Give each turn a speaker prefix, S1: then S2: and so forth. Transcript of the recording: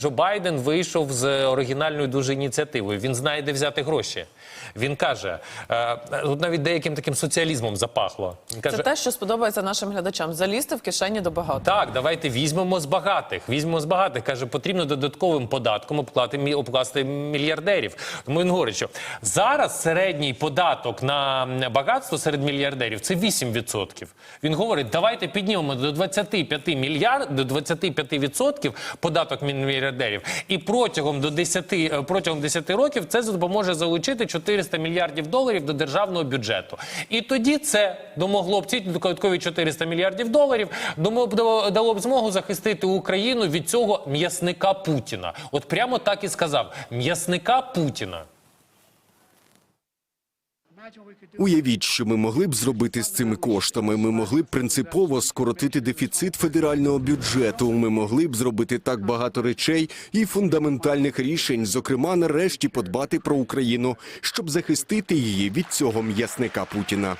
S1: Джо Байден вийшов з оригінальною дуже ініціативою. Він знає, де взяти гроші. Він каже, е, тут навіть деяким таким соціалізмом запахло. Він каже,
S2: Це те, що сподобається нашим глядачам. Залізти в кишені до багато.
S1: так, давайте візьмемо з багатих. Візьмемо з багатих. Каже, потрібно додатковим податком обклати, обкласти мільярдерів. Тому він говорить, що зараз середній податок на багатство серед мільярдерів це 8%. Він говорить, давайте піднімемо до 25 мільярд, до 25% податок мі- мільярдерів. І протягом до 10, е, протягом 10 років це допоможе залучити 400 мільярдів доларів до державного бюджету. І тоді це домогло б ці додаткові 400 мільярдів доларів дало б змогу захистити Україну від цього м'ясника Путіна. От прямо так і сказав: м'ясника Путіна.
S3: Уявіть, що ми могли б зробити з цими коштами. Ми могли б принципово скоротити дефіцит федерального бюджету. Ми могли б зробити так багато речей і фундаментальних рішень, зокрема, нарешті подбати про Україну, щоб захистити її від цього м'ясника Путіна.